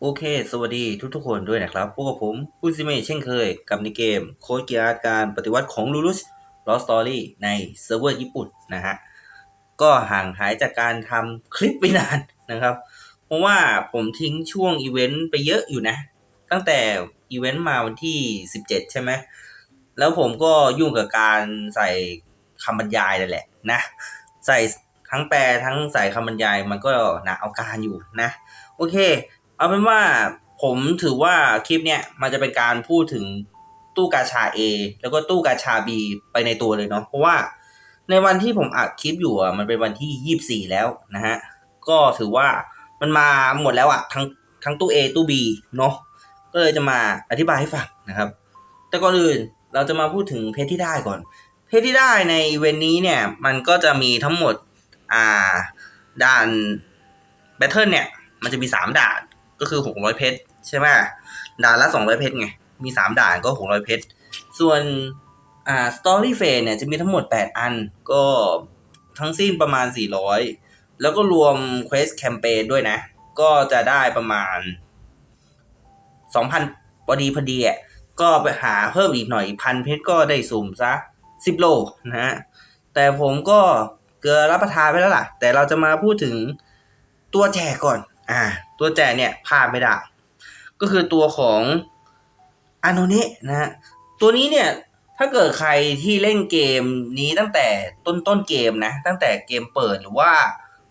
โอเค สวัสดีทุกๆคนด้วยนะครับ พวกบผมผู้ซิเมะเช่นเคยกับในเกม โค้ดเกียร์การปฏิวัติของลูรุสลอสตอรี่ในเซิร์ฟเวอร์ญี่ปุ่นนะฮะ ก็ห่างหายจากการทำคลิปไปนานนะครับ เพราะว่าผมทิ้งช่วงอีเวนต์ไปเยอะอยู่นะ ตั้งแต่อีเวนต์มาวันที่ 17 ใช่ไหม แล้วผมก็ยุ่งกับการใส่คำบรรยายนั่นแหละนะ ใส่ทั้งแปลทั้งใส่คำบรรยายมันก็หนักเอาการอยู่นะ โอเค เอาเป็นว่าผมถือว่าคลิปเนี้ยมันจะเป็นการพูดถึงตู้กาชา A แล้วก็ตู้กาชา B ไปในตัวเลยเนาะเพราะว่าในวันที่ผมอัดคลิปอยู่อะมันเป็นวันที่24แล้วนะฮะก็ถือว่ามันมาหมดแล้วอะทั้งทั้งตู้ A ตู้ B เนาะก็เลยจะมาอธิบายให้ฟังนะครับ แต่ก่อนอื่นเราจะมาพูดถึงเพชรที่ได้ก่อน เพชรที่ได้ในเวนนี้เนี่ยมันก็จะมีทั้งหมดอ่าด่านแบทเทิลเนี่ยมันจะมีสามด่าน ก็คือหกร้อยเพชรใช่ไหมด่านละสองร้อยเพชรไง มีสามด่านก็หกร้อยเพชร ส่วนอ่าสตอรี่เฟสเนี่ยจะมีทั้งหมดแปดอัน ก็ทั้งสิ้นประมาณสี่ร้อยแล้วก็รวมเควสแคมเปญด้วยนะ ก็จะได้ประมาณสองพันพอดีพอดีอะก็ไปหาเพิ่มอีกหน่อยพันเพชรก็ได้สุ่มซะสิบโลนะฮะแต่ผมก็เกลือรับประทานไปแล้วล่ะ แต่เราจะมาพูดถึงตัวแจกก่อน อ่า ตัวแจกเนี่ยพลาดไม่ได้ ก็คือตัวของอานเนะนะฮะตัวนี้เนี่ยถ้าเกิดใครที่เล่นเกมนี้ตั้งแต่ต้นต้นเกมนะ ตั้งแต่เกมเปิดหรือว่า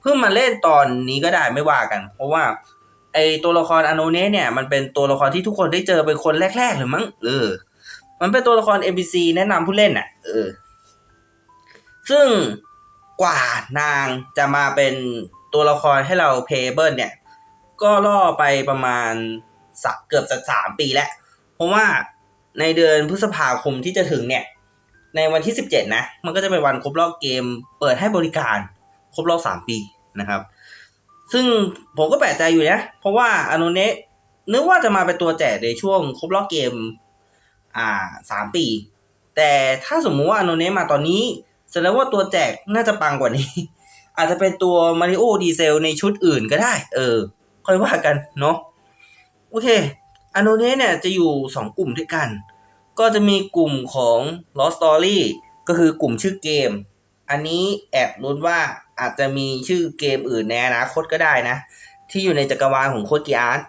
เพิ่งมาเล่นตอนนี้ก็ได้ไม่ว่ากัน เพราะว่าไอตัวละครอานเนะเนี่ยมันเป็นตัวละครที่ทุกคนได้เจอเป็นคนแรกๆเลยมั้งเออมันเป็นตัวละคร NPC แนะนำผู้เล่นอะเออซึ่งกว่านางจะมาเป็นตัวละครให้เราเพย์เบิลเนี่ย ก็ล่อไปประมาณสักเกือบจะสามปีแล้ว เพราะว่าในเดือนพฤษภาคมที่จะถึงเนี่ย ในวันที่สิบเจ็ดนะ มันก็จะเป็นวันครบรอบเกม เปิดให้บริการครบรอบสามปีนะครับ ซึ่งผมก็แปลกใจอยู่นะ เพราะว่าอนุเนะนึกว่าจะมาเป็นตัวแจกในช่วงครบรอบเกม อ่าสามปี แต่ถ้าสมมุติว่าอนุเนะมาตอนนี้แสดงว่าตัวแจกน่าจะปังกว่านี้ อาจจะเป็นตัวมาริโอดีเซลในชุดอื่นก็ได้ เออ ค่อยว่ากันเนาะโอเคอโนเนะเนี่ยจะอยู่สองกลุ่มด้วยกัน ก็จะมีกลุ่มของ Lost Story ก็คือกลุ่มชื่อเกม อันนี้แอบลุ้นว่าอาจจะมีชื่อเกมอื่นในอนาคตก็ได้นะ ที่อยู่ในจักรวาลของโคกิอาร์ต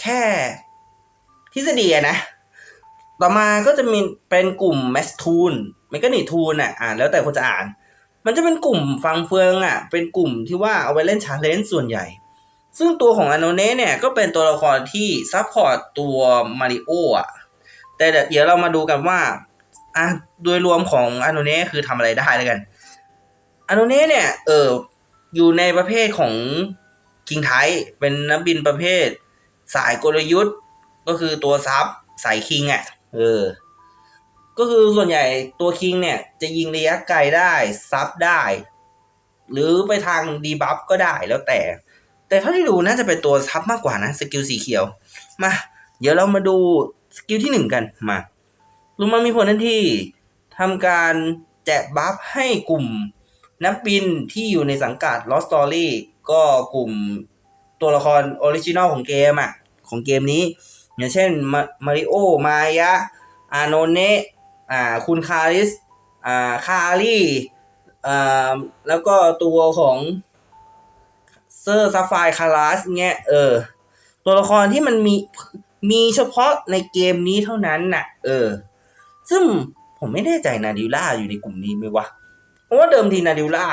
แค่ทฤษฎีนะ ต่อมาก็จะมีเป็นกลุ่ม m a s t o o l เมกานิทูนอะอ่านแล้วแต่คนจะอ่าน มันจะเป็นกลุ่มฟังเฟืองอะ เป็นกลุ่มที่ว่าเอาไว้เล่นชาเลนจ์ส่วนใหญ่ ซึ่งตัวของอโนเน่เนี่ยก็เป็นตัวละครที่ซัพพอร์ตตัวมาริโออะ แต่เดี๋ยวเรามาดูกันว่าอะโดยรวมของอโนเน่คือทำอะไรได้แล้วกันอโนเน่เนี่ยเอออยู่ในประเภทของคิงไทเป็นนักบินประเภท สายกลยุทธ์ ก็คือตัวซับสายคิงอะเออก็คือส่วนใหญ่ตัวคิงเนี่ยจะยิงระยะไกลได้ซับได้ หรือไปทางดีบัฟก็ได้แล้วแต่ แต่เท่าที่ดูน่าจะเป็นตัวซับมากกว่านะสกิลสีเขียว มา เดี๋ยวเรามาดูสกิลที่หนึ่งกันมาลุงมันมีผลทันทีทำการแจกบัฟให้กลุ่มนักบินที่อยู่ในสังกัด Lost Story ก็กลุ่มตัวละครออริจินอลของเกมอะ ของเกมนี้ อย่างเช่นมาริโอ มายะ อาโนเนะอ่าคุณคาริส อ่า คารีอ่าแล้วก็ตัวของ เซอร์ซัฟไฟคาราสเงี้ยเออ ตัวละครที่มันมีมีเฉพาะในเกมนี้เท่านั้นน่ะ เออ ซึ่งผมไม่แน่ใจนาดิวล่าอยู่ในกลุ่มนี้ไหมวะ เพราะว่าเดิมทีนาดิวล่า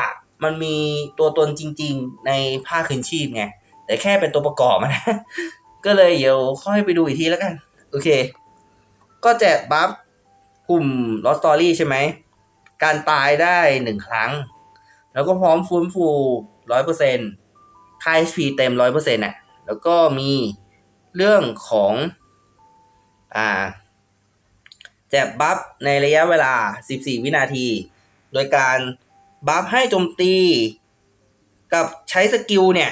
มันมีตัวตนจริง ๆ ในภาคคืนชีพไง แต่แค่เป็นตัวประกอบนะ ก็เลยเดี๋ยวค่อยไปดูอีกทีแล้วกัน โอเค ก็แจกบัฟกลุ่ม Lost Story ใช่ไหม การตายได้หนึ่งครั้ง แล้วก็พร้อมฟื้นฟูร้อยเปอร์เซ็นต์ ค่า HP เต็มร้อยเปอร์เซ็นต์อะแล้วก็มีเรื่องของอ่าแจกบัฟในระยะเวลา 14 วินาที โดยการบัฟให้โจมตี กับใช้สกิลเนี่ย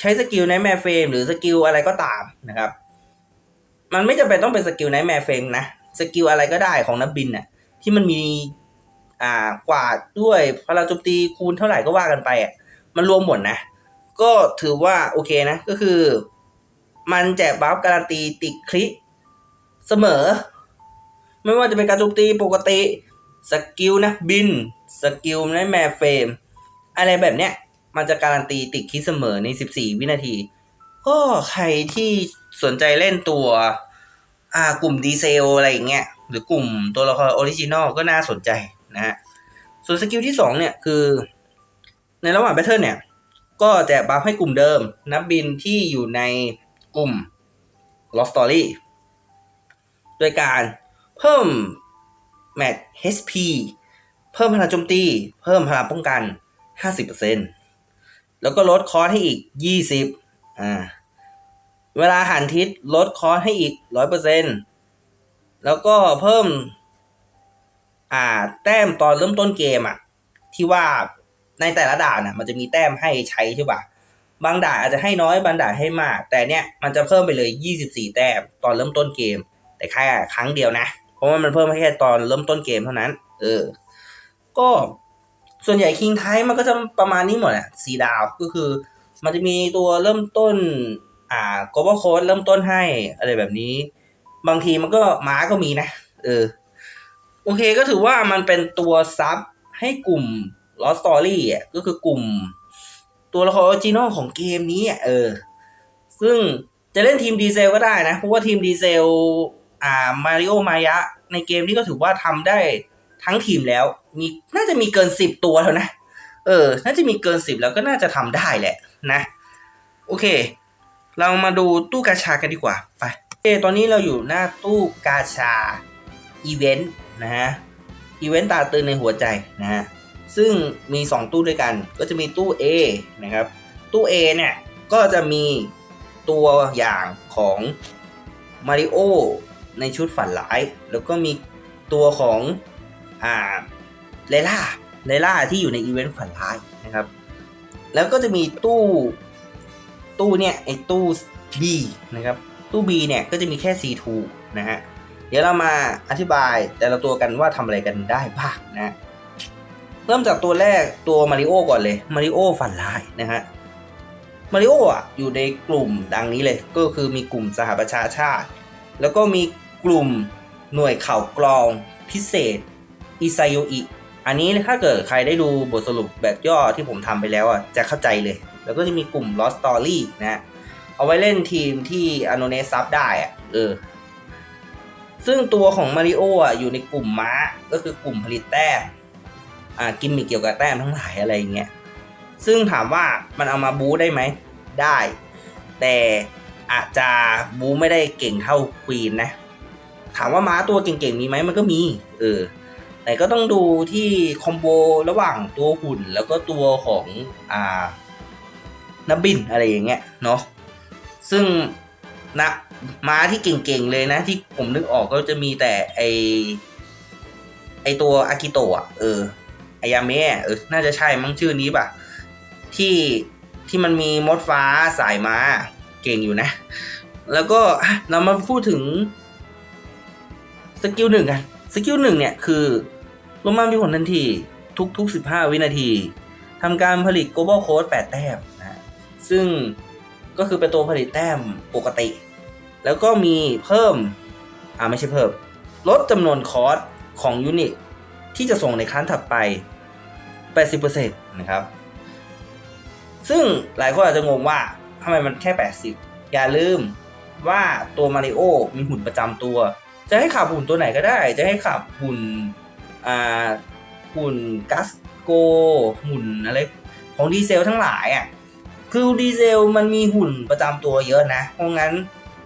ใช้สกิลในแมเฟรมหรือสกิลอะไรก็ตามนะครับ มันไม่จำเป็นต้องเป็นสกิลในแมเฟรมนะสกิลอะไรก็ได้ของนักบินน่ะที่มันมีอ่ากวาดด้วยพลังโจมตีคูณเท่าไหร่ก็ว่ากันไปอะมันรวมหมดนะ ก็ถือว่าโอเคนะก็คือ มันแจกบัฟการันตีติดคลิเสมอ ไม่ว่าจะเป็นการโจมตีปกติสกิลนะบินสกิลในแมฟเฟมอะไรแบบเนี้ยมันจะการันตีติดคลิเสมอใน 14 วินาที ก็ใครที่สนใจเล่นตัว อ่ากลุ่มดีเซลอะไรอย่างเงี้ยหรือกลุ่มตัวละครออริจินอลก็น่าสนใจนะฮะส่วนสกิลที่สองเนี่ยคือ ในระหว่างแบทเทิลเนี่ย ก็จกบัฟให้กลุ่มเดิม นักบินที่อยู่ในกลุ่ม Lost Story โดยการเพิ่มแมท HP เพิ่มพลังโจมตี เพิ่มพลังป้องกัน 50%แล้วก็ลดคอร์สให้อีก 20อ่าเวลาหันทิศลดคอร์สให้อีก 100%แล้วก็เพิ่ม อ่า แต้มตอนเริ่มต้นเกมอะที่ว่า ในแต่ละด่านน่ะมันจะมีแต้มให้ใช้ใช่ป่ะบางด่านอาจจะให้น้อยบางด่านให้มาก แต่เนี้ยมันจะเพิ่มไปเลย 24 แต้มตอนเริ่มต้นเกม แต่แค่ครั้งเดียวนะ เพราะว่ามันเพิ่มแค่ตอนเริ่มต้นเกมเท่านั้น เออ ก็ส่วนใหญ่คิงไทยมันก็จะประมาณนี้หมดแหละสีดาวก็คือ มันจะมีตัวเริ่มต้น อ่า global code เริ่มต้นให้อะไรแบบนี้ บางทีมันก็ม้าก็มีนะ เออ โอเคก็ถือว่ามันเป็นตัวซับให้กลุ่ม Lost Story อะก็คือกลุ่ม ตัวละครออริจินอลของเกมนี้อะเออ ซึ่งจะเล่นทีมดีเซลก็ได้นะ เพราะว่าทีมดีเซล อ่ามาริโอมายะ ในเกมนี้ก็ถือว่าทำได้ทั้งทีมแล้ว มีน่าจะมีเกินสิบตัวแล้วนะ เออ น่าจะมีเกินสิบแล้วก็น่าจะทำได้แหละนะ โอเค เรามาดูตู้กาชากันดีกว่า ไปโอเคตอนนี้เราอยู่หน้าตู้กาชาอีเวนต์นะฮะ อีเวนต์ตาตื่นในหัวใจนะฮะ ซึ่งมี 2 ตู้ด้วยกัน ก็จะมีตู้ A นะครับ ตู้ A เนี่ยก็จะมีตัวอย่างของมาริโอในชุดฝันร้าย แล้วก็มีตัวของอ่าเลล่าเลล่าที่อยู่ในอีเวนต์ฝันร้ายนะครับ แล้วก็จะมีตู้ตู้เนี่ยไอ้ตู้ B นะครับ ตู้ B เนี่ยก็จะมีแค่ C2 นะฮะ เดี๋ยวเรามาอธิบายแต่ละตัวกันว่าทำอะไรกันได้บ้างนะ เริ่มจากตัวแรกตัวมาริโอก่อนเลยมาริโอฝันร้ายนะฮะมาริโออะอยู่ในกลุ่มดังนี้เลยก็คือมีกลุ่มสหประชาชาติ แล้วก็มีกลุ่มหน่วยข่าวกรองพิเศษอิไซโยอิอันนี้ถ้าเกิดใครได้ดูบทสรุปแบบย่อที่ผมทำไปแล้วอะจะเข้าใจเลย แล้วก็จะมีกลุ่ม Lost Story นะเอาไว้เล่นทีมที่อโนเนซับได้อะเออซึ่งตัวของมาริโออะอยู่ในกลุ่มม้าก็คือกลุ่มผลิตแต้ม กิมมิคเกี่ยวกับแต้มทั้งหลายอะไรอย่างเงี้ยซึ่งถามว่ามันเอามาบูได้ไหมได้ แต่อาจจะบูไม่ได้เก่งเท่าควีนนะ ถามว่าม้าตัวเก่งๆมีไหมมันก็มีเออแต่ก็ต้องดูที่คอมโบระหว่างตัวหุ่นแล้วก็ตัวของอ่านักบินอะไรอย่างเงี้ยเนาะซึ่งนะม้าที่เก่งๆเลยนะ ที่ผมนึกออกก็จะมีแต่ไอไอตัวอากิโตะเออ อายาเมะเออน่าจะใช่มั้งชื่อนี้ป่ะ ที่ที่มันมีมดฟ้าสายมาเก่งอยู่นะ แล้วก็เรามาพูดถึงสกิลหนึ่งกันสกิลหนึ่งเนี่ยคือลงมามีผลทันทีทุกทุกสิบห้าวินาทีทำการผลิต global code 8 แต้มนะซึ่งก็คือเป็นตัวผลิตแต้มปกติ แล้วก็มีเพิ่ม อ่าไม่ใช่เพิ่ม ลดจำนวนคอร์สของยูนิตที่จะส่งในครั้งถัดไป 80%นะครับ ซึ่งหลายคนอาจจะงงว่าทำไมมันแค่ 80 อย่าลืมว่าตัวมาริโอมีหุ่นประจำตัว จะให้ขับหุ่นตัวไหนก็ได้ จะให้ขับหุ่นอ่าหุ่นกัสโกหุ่นอะไรของดีเซลทั้งหลายอะคือดีเซลมันมีหุ่นประจำตัวเยอะนะ เพราะงั้น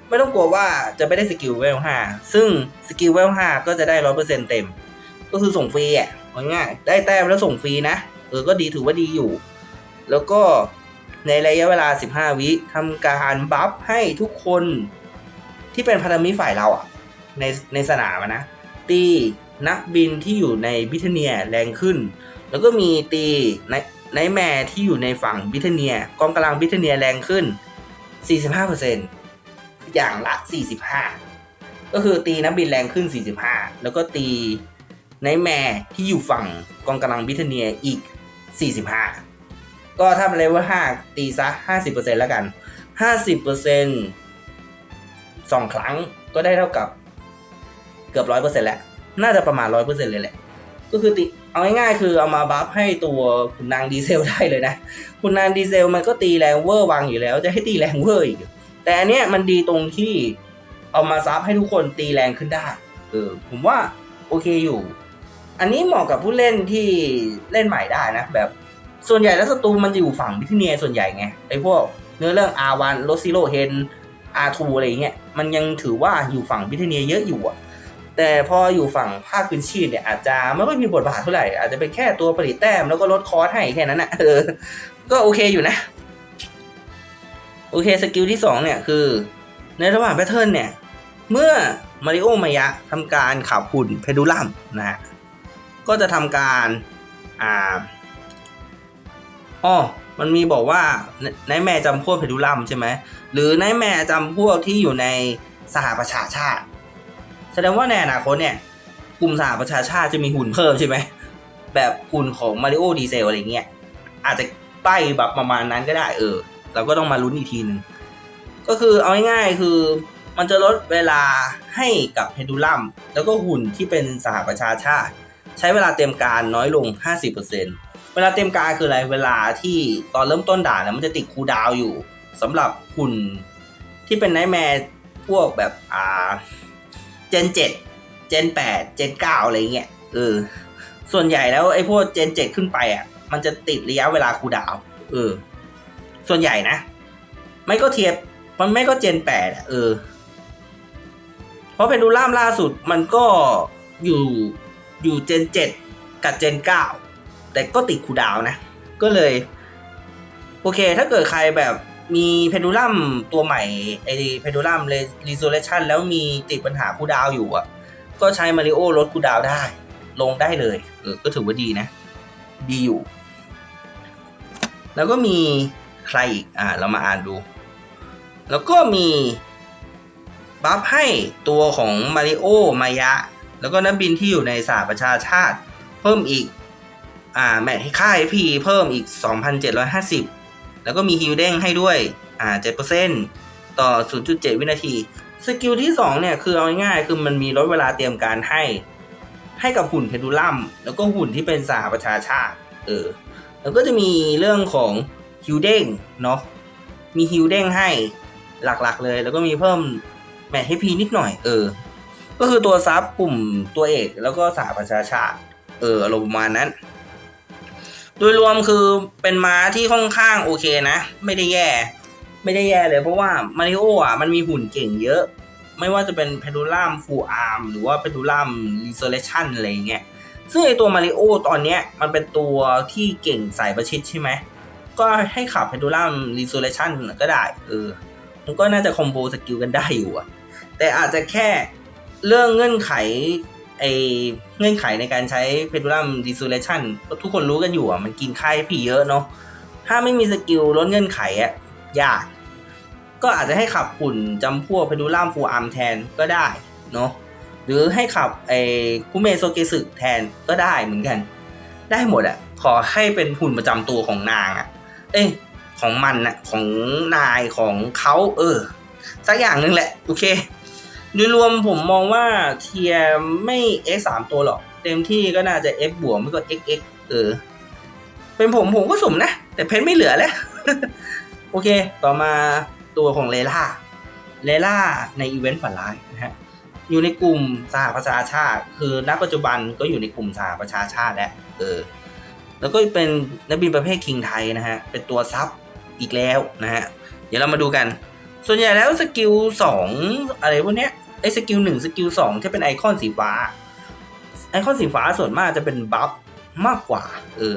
ไม่ต้องกลัวว่าจะไม่ได้สกิลเวล5ซึ่งสกิลเวล5ก็จะได้100%เต็ม ก็คือส่งฟรีอะ ง่ายได้แต้มแล้วส่งฟรีนะ เออก็ดีถือว่าดีอยู่ แล้วก็ในระยะเวลา 15 วิทำการบัฟให้ทุกคนที่เป็นพันธมิตรฝ่ายเราอะในในสนามนะ ตีนักบินที่อยู่ในบิทเนียแรงขึ้น แล้วก็มีตีในในแม่ที่อยู่ในฝั่งบิทเนียกองกำลังบิทเนียแรงขึ้น 45%อย่างละ 45 ก็คือตีนักบินแรงขึ้น 45 แล้วก็ตี ในแม่ที่อยู่ฝั่งกองกำลังบิทเนียอีก 45 ก็ถ้าเป็นเลเวล5ตีซะ 50%แล้วกัน 50%สองครั้งก็ได้เท่ากับเกือบร้อยเปอร์เซ็นต์แหละน่าจะประมาณร้อยเปอร์เซ็นต์เลยแหละ ก็คือติเอาง่ายๆคือเอามาบัฟให้ตัวขุนนางดีเซลได้เลยนะขุนนางดีเซลมันก็ตีแรงเวอร์วังอยู่แล้ว จะให้ตีแรงเวอร์อีก แต่อันเนี้ยมันดีตรงที่เอามาซับให้ทุกคนตีแรงขึ้นได้ เออ ผมว่าโอเคอยู่ อันนี้เหมาะกับผู้เล่นที่เล่นใหม่ได้นะ แบบส่วนใหญ่แล้วศัตรูมันจะอยู่ฝั่งบิทเนียส่วนใหญ่ไงไอ้พวกเนื้อเรื่อง R1 r o s i r o Hen R2 อะไรอย่างเงี้ยมันยังถือว่าอยู่ฝั่งบิทเนียเยอะอยู่อะแต่พออยู่ฝั่งภาคพื้นชีพเนี่ยอาจจะไม่ค่อยมีบทบาทเท่าไหร่ อาจจะเป็นแค่ตัวผลิตแต้มแล้วก็ลดคอร์สให้แค่นั้นนะเออ ก็โอเคอยู่นะ โอเคสกิลที่สองเนี่ยคือ ในระหว่างแพทเทิร์นเนี่ย เมื่อมาริโอมายะทำการขับหุ่นเพดูลัมนะฮะ ก็จะทำการอ่าอ๋อมันมีบอกว่าในายแม่จำพวกเพดูลัมใช่ไหมหรือนายแม่จำพวกที่อยู่ในสหประชาชาติ แสดงว่าในอนาคตเนี่ยกลุ่มสหประชาชาติจะมีหุ่นเพิ่มใช่ไหมแบบหุ่นของมาริโอดีเซลอะไรเงี้ยอาจจะใกล้แบบประมาณนั้นก็ได้เออ เราก็ต้องมาลุ้นอีกทีหนึ่งก็คือเอาง่ายๆคือมันจะลดเวลาให้กับเพดูลัมแล้วก็หุ่นที่เป็นสหประชาชาติ ใช้เวลาเตรียมการน้อยลง 50%เวลาเตรียมการคืออะไรเวลาที่ตอนเริ่มต้นด่านนะมันจะติดคูดาวอยู่สำหรับหุ่นที่เป็นไนท์แมร์พวกแบบอ่าเจน7เจน8เจน9อะไรเงี้ยเออส่วนใหญ่แล้วไอ้พวกเจน7ขึ้นไปอะ มันจะติดระยะเวลาคูดาวเออ ส่วนใหญ่นะ ไม่ก็เทียบมันไม่ก็เจนแปดอะเออ เพราะเพนดูล่ามล่าสุดมันก็อยู่ อยู่เจนเจ็ดกับเจนเก้าแต่ก็ติดคูดาวนะ ก็เลย โอเค ถ้าเกิดใครแบบมีเพนดูลัมตัวใหม่ไอเพนดูลัมเรีโซเลชันแล้วมีติดปัญหาคูดาวอยู่อะ ก็ใช้มาริโอลดคูดาวได้ ลงได้เลยเออก็ถือว่าดีนะ ดีอยู่ แล้วก็มีใครอีก อ่า เรามาอ่านดู แล้วก็มีบัฟให้ตัวของมาริโอมายะ แล้วก็นักบินที่อยู่ในสหประชาชาติ เพิ่มอีกอ่าแมทให้ค่ายพีเพิ่มอีก 2,750 แล้วก็มีฮิลเด้งให้ด้วยอ่า7%ต่อ 0.7 วินาที สกิลที่ 2 เนี่ย คือเอาง่ายๆคือมันมีลดเวลาเตรียมการให้ ให้กับหุ่นเพนดูลัม แล้วก็หุ่นที่เป็นสหประชาชาติเออแล้วก็จะมีเรื่องของฮิลเด้งเนาะมีฮิลเด้งให้หลักๆเลย แล้วก็มีเพิ่มแมทให้พีนิดหน่อยเออ ก็คือตัวซับกลุ่มตัวเอกแล้วก็สหประชาชาติ เอออารมณ์ประมาณนั้น โดยรวมคือเป็นม้าที่ค่อนข้างโอเคนะ ไม่ได้แย่ ไม่ได้แย่เลยเพราะว่ามาริโออะมันมีหุ่นเก่งเยอะ ไม่ว่าจะเป็นเพดูลัมฟูอาร์มหรือว่าเพดูลัมรีโซเลชันอะไรเงี้ยซึ่งไอตัวมาริโอตอนเนี้ยมันเป็นตัวที่เก่งสายประชิดใช่ไหม ก็ให้ขับเพดูลัมรีโซเลชันก็ได้เออมันก็น่าจะคอมโบสกิลกันได้อยู่อะแต่อาจจะแค่ เรื่องเงื่อนไขไอเงื่อนไขในการใช้เพดูลัมรีโซเลชันทุกคนรู้กันอยู่อะ มันกินค่ายพี่เยอะเนาะถ้าไม่มีสกิลลดเงื่อนไขอะยาก ก็อาจจะให้ขับหุ่นจำพวกเพดูลัมฟูอาร์มแทนก็ได้เนาะหรือให้ขับไอ้คุเมโซเกสึแทนก็ได้เหมือนกัน ได้หมดอะ ขอให้เป็นหุ่นประจำตัวของนางอะ เอ้ยของมันอะของนายของเขาเออ สักอย่างหนึ่งแหละ โอเค โดยรวมผมมองว่าเทียไม่ x สามตัวหรอก เต็มที่ก็น่าจะ f บวกไม่ก็ x x เออ เป็นผมผมก็สมนะ แต่เพนไม่เหลือแล้ว โอเค ต่อมาตัวของเลล่าเลล่าในอีเวนต์ฝันร้ายนะฮะอยู่ในกลุ่มสหประชาชาติ คือณปัจจุบันก็อยู่ในกลุ่มสหประชาชาติแล้วเออแล้วก็เป็นนักบินประเภทคิงไทยนะฮะเป็นตัวซับอีกแล้วนะฮะเดี๋ยวเรามาดูกัน ส่วนใหญ่แล้วสกิลสองอะไรพวกเนี้ยไอ้สกิลหนึ่งสกิลสองที่เป็นไอคอนสีฟ้า ไอคอนสีฟ้าส่วนมากจะเป็นบัฟมากกว่า เออ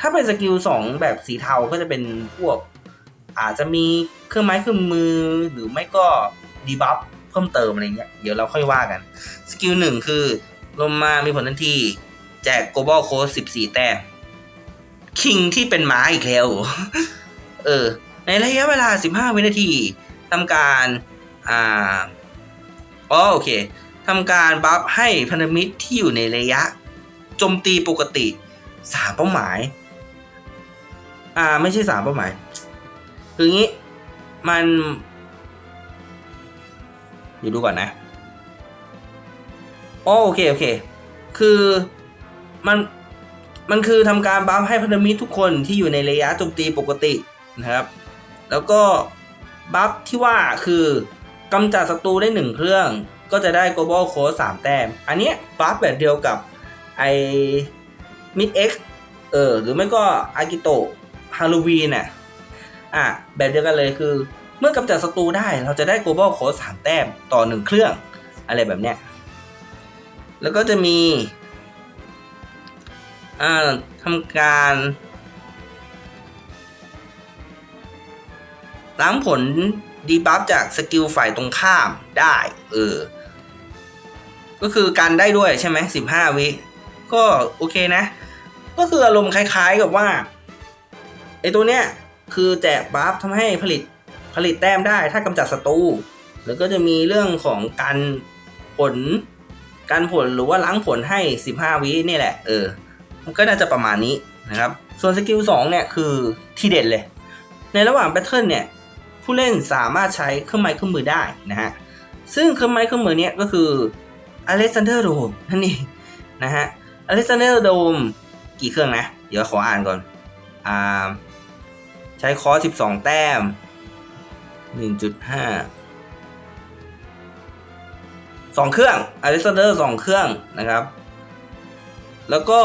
ถ้าเป็นสกิลสองแบบสีเทาก็จะเป็นพวก อาจจะมีเครื่องไม้เครื่องมือ หรือไม่ก็ดีบัฟเพิ่มเติมอะไรเงี้ยเดี๋ยวเราค่อยว่ากัน สกิลหนึ่งคือลงมามีผลทันทีแจก global code 14 แต้ม คิงที่เป็นม้าอีกแล้ว เออ ในระยะเวลา 15 วินาที ทำการอ่าอ๋อโอเคทำการบัฟให้พันธมิตรที่อยู่ในระยะโจมตีปกติสามเป้าหมาย อ่าไม่ใช่สามเป้าหมาย คืองี้มันเดี๋ยวดูก่อนนะอ๋อโอเคโอเค คือมันมันคือทำการบัฟให้พันธมิตรทุกคนที่อยู่ในระยะโจมตีปกตินะครับ แล้วก็ บัฟที่ว่าคือกำจัดศัตรูได้หนึ่งเครื่อง ก็จะได้ global code สามแต้ม อันนี้บัฟแบบเดียวกับไอมิดเอ็กเออหรือไม่ก็อากิโตะฮาโลวีนน่ะอะแบบเดียวกันเลยคือ เมื่อกำจัดศัตรูได้เราจะได้ global code สามแต้มต่อหนึ่งเครื่อง อะไรแบบเนี้ยแล้วก็จะมีอ่าทำการ ล้างผลดีบัฟจากสกิลฝ่ายตรงข้ามได้เออ ก็คือการได้ด้วยใช่ไหมสิบห้าวิ ก็โอเคนะ ก็คืออารมณ์คล้ายๆกับว่าไอตัวเนี้ยคือแจกบัฟทำให้ผลิตผลิตแต้มได้ถ้ากำจัดศัตรูแล้วก็จะมีเรื่องของการผลการผลหรือว่าล้างผลให้ 15 วินี่แหละ เออ มันก็น่าจะประมาณนี้นะครับ ส่วนสกิล2เนี่ยคือที่เด็ดเลย ในระหว่างแบทเทิลเนี่ย ผู้เล่นสามารถใช้เครื่องไม้เครื่องมือได้นะฮะซึ่งเครื่องไม้เครื่องมือเนี่ยก็คืออเล็กซานเดอร์โดมนั่นเองนะฮะอเล็กซานเดอร์โดมกี่เครื่องนะ เดี๋ยวขออ่านก่อนอ่าใช้คอร์ส12 แต้ม 1.5สองเครื่องอเล็กซานเดอร์สองเครื่องนะครับ แล้วก็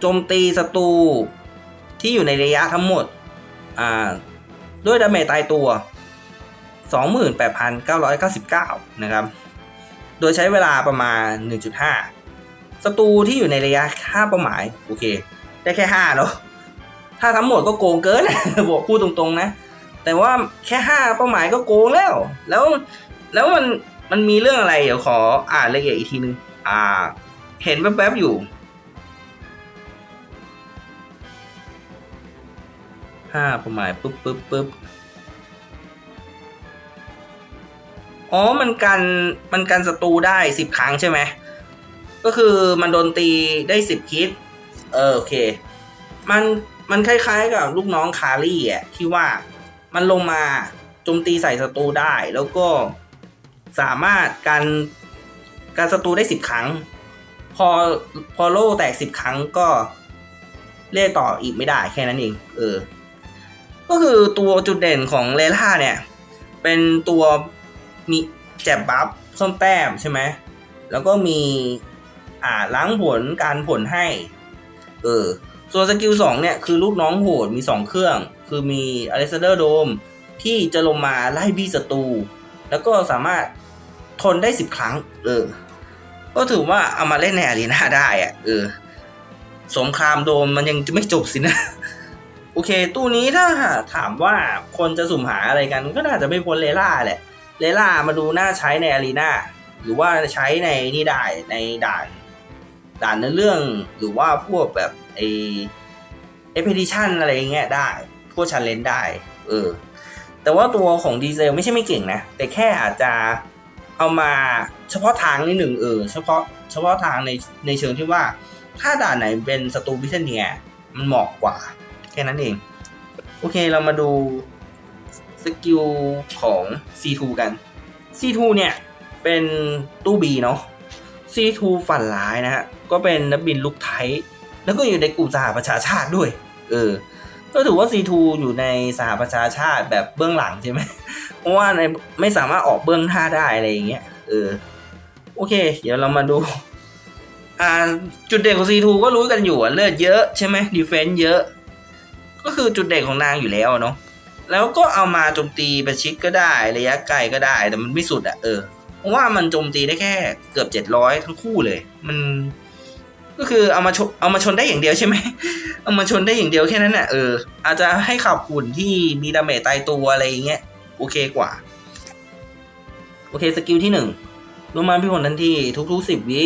โจมตีศัตรูที่อยู่ในระยะทั้งหมดอ่า ด้วยดาเมจตายตัว 28,999 นะครับ โดยใช้เวลาประมาณ 1.5 ศัตรูที่อยู่ในระยะค่าเป้าหมาย โอเค ได้แค่ 5 เนาะถ้าทั้งหมดก็โกงเกิน บอกพูดตรงๆนะ แต่ว่าแค่ 5 เป้าหมายก็โกงแล้ว แล้วแล้วมันมันมีเรื่องอะไร เดี๋ยวขออ่านละเอียดอีกทีนึง อ่า เห็นแวบๆอยู่ ห้าประมาณปุ๊บปุ๊บปุ๊บอ๋อ มันกัน มันกันศัตรูได้สิบครั้งใช่ไหม ก็คือมันโดนตีได้สิบคิด เออโอเค มัน มันคล้ายๆกับลูกน้องคารี่อะที่ว่ามันลงมาโจมตีใส่ศัตรูได้แล้วก็สามารถการการศัตรูได้สิบครั้ง พอพอโล่แตกสิบครั้งก็เล่ต่ออีกไม่ได้แค่นั้นเอง เออ ก็คือตัวจุดเด่นของเลล่าเนี่ย เป็นตัวมีแจบบัฟเพิ่มแต้มใช่ไหม แล้วก็มีอ่าล้างผลการผลให้ เออ ส่วนสกิลสองเนี่ย คือลูกน้องโหดมีสองเครื่อง คือมีอเลสเดอร์โดมที่จะลงมาไล่บี้ศัตรู แล้วก็สามารถทนได้สิบครั้ง เออ ก็ถือว่าเอามาเล่นในอารีนาได้อะเออ สงครามโดมมันยังจะไม่จบสินะ โอเค ตู้นี้ถ้าถามว่าคนจะสุ่มหาอะไรกัน ก็น่าจะไม่พ้นเลล่าแหละ เลล่ามาดูน่าใช้ในอารีนาหรือว่าใช้ในนี่ได้ในด่าน ด่านในเรื่องหรือว่าพวกแบบไอเอพิดิชันอะไรเงี้ยได้ พวกชันเลนได้ เออ แต่ว่าตัวของดีเซลไม่ใช่ไม่เก่งนะ แต่แค่อาจจะเอามาเฉพาะทางนิดหนึ่งเออ เฉพาะเฉพาะทางในในเชิงที่ว่า ถ้าด่านไหนเป็นสตูบิเทเนียมันเหมาะกว่า แค่นั้นเอง โอเคเรามาดูสกิลของ C2 กัน C2 เนี่ยเป็นตู้ B เนาะ C2 ฝันร้ายนะฮะ ก็เป็นนักบินลูกไทย แล้วก็อยู่ในกลุ่มสหประชาชาติด้วย เออ ก็ถือว่า C2 อยู่ในสหประชาชาติแบบเบื้องหลังใช่ไหม เพราะว่าในไม่สามารถออกเบื้องหน้าได้อะไรอย่างเงี้ย เออ โอเค เดี๋ยวเรามาดู อ่า จุดเด่นของ C2 ก็รู้กันอยู่อะเลือดเยอะใช่ไหมดีเฟนซ์เยอะ ก็คือจุดเด่นของนางอยู่แล้วเนาะแล้วก็เอามาโจมตีประชิดก็ได้ระยะไกลก็ได้แต่มันไม่สุดอะเออเพราะว่ามันโจมตีได้แค่เกือบเจ็ดร้อยทั้งคู่เลย มัน ก็คือเอามาชนเอามาชนได้อย่างเดียวใช่ไหมเอามาชนได้อย่างเดียวแค่นั้นน่ะเอออาจจะให้ขับหุ่นที่มีดาเมจตายตัวอะไรอย่างเงี้ยโอเคกว่า โอเคสกิลที่หนึ่งลงมาพิผลทันทีทุกๆสิบวิ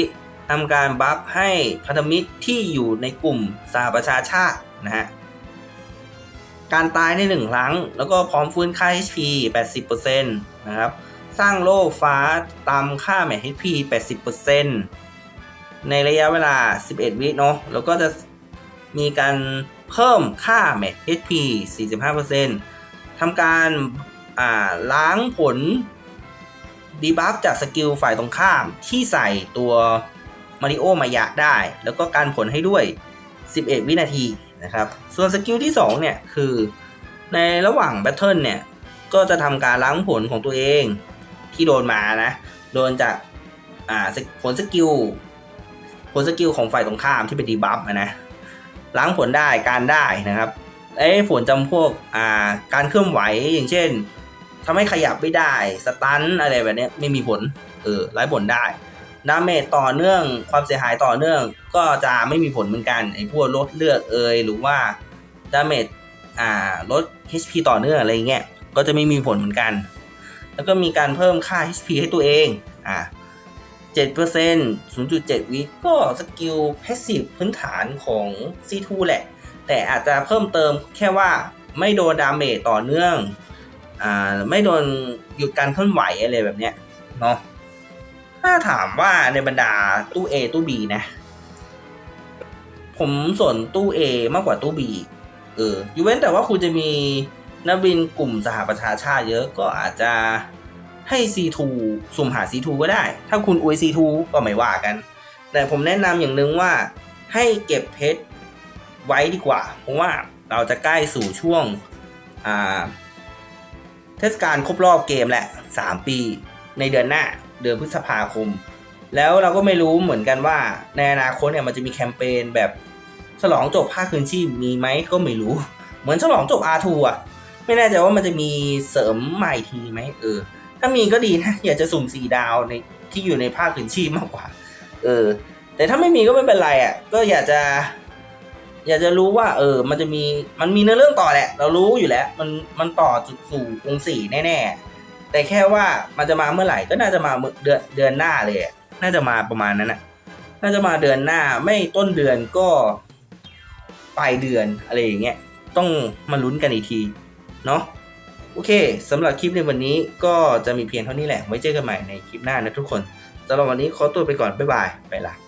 ทำการบัฟให้พันธมิตรที่อยู่ในกลุ่มสหประชาชาตินะฮะ การตายในหนึ่งครั้ง แล้วก็พร้อมฟื้นค่า HP 80%นะครับ สร้างโล่ฟ้าตามค่าแมท HP 80%ในระยะเวลา 11 วิเนาะ แล้วก็จะมีการเพิ่มค่าแมท HP 45%ทำการอ่าล้างผลดีบัฟจากสกิลฝ่ายตรงข้ามที่ใส่ตัวมาริโอมายะได้ แล้วก็การผลให้ด้วย 11 วินาที นะครับ ส่วนสกิลที่2เนี่ยคือในระหว่างแบทเทิลเนี่ยก็จะทำการล้างผลของตัวเองที่โดนมานะ โดนจากอ่าผลสกิลผลสกิลของฝ่ายตรงข้ามที่เป็นดีบัฟนะล้างผลได้การได้นะครับไอ้ผลจำพวกอ่าการเคลื่อนไหวอย่างเช่นทำให้ขยับไม่ได้สตันอะไรแบบนี้ไม่มีผลเออไร้ผลได้ ดาเมจต่อเนื่อง ความเสียหายต่อเนื่อง ก็จะไม่มีผลเหมือนกันไอ้พวกลดเลือดเอยหรือว่าดาเมจอ่าลด HP ต่อเนื่องอะไรเงี้ยก็จะไม่มีผลเหมือนกัน แล้วก็มีการเพิ่มค่า HP ให้ตัวเองอ่า7% 0.7 วิก็สกิลแพสซีฟพื้นฐานของ C2 แหละ แต่อาจจะเพิ่มเติมแค่ว่าไม่โดนดาเมจต่อเนื่อง อ่า ไม่โดนหยุดการเคลื่อนไหวอะไรแบบเนี้ยเนาะ ถ้าถามว่าในบรรดาตู้ A ตู้ B นะ ผมสนตู้ A มากกว่าตู้ B เออยูเว้นแต่ว่าคุณจะมีนักบินกลุ่มสหประชาชาติเยอะก็อาจจะให้ C2 สุ่มหา C2 ก็ได้ ถ้าคุณอวย C2 ก็ไม่ว่ากัน แต่ผมแนะนำอย่างหนึงว่าให้เก็บเพชรไว้ดีกว่า เพราะว่าเราจะใกล้สู่ช่วงอ่าเทศกาลครบรอบเกมแหละ 3 ปีในเดือนหน้า เดือนพฤษภาคม แล้วเราก็ไม่รู้เหมือนกันว่าในอนาคตเนี่ยมันจะมีแคมเปญแบบฉลองจบภาคคืนชีพมีไหมก็ไม่รู้ เหมือนฉลองจบ R2 อะ ไม่แน่ใจว่ามันจะมีเสริมใหม่ทีไหมเออ ถ้ามีก็ดีนะ อยากจะสุ่มสี่ดาวในที่อยู่ในภาคพื้นชีพมากกว่า เออ แต่ถ้าไม่มีก็ไม่เป็นไรอะ ก็อยากจะ อยากจะรู้ว่า เออ มันจะมีมันมีเนื้อเรื่องต่อแหละ เรารู้อยู่แล้ว มันมันต่อจุดสู่องค์สี่แน่ๆ แต่แค่ว่ามันจะมาเมื่อไหร่ก็น่าจะมาเดือนเดือนหน้าเลยน่าจะมาประมาณนั้นน่ะน่าจะมาเดือนหน้าไม่ต้นเดือนก็ปลายเดือนอะไรอย่างเงี้ยต้องมาลุ้นกันอีกทีเนาะโอเคสำหรับคลิปในวันนี้ก็จะมีเพียงเท่านี้แหละ ไว้เจอกันใหม่ในคลิปหน้านะทุกคนสำหรับวันนี้ขอตัวไปก่อน บ๊ายบาย ไปละ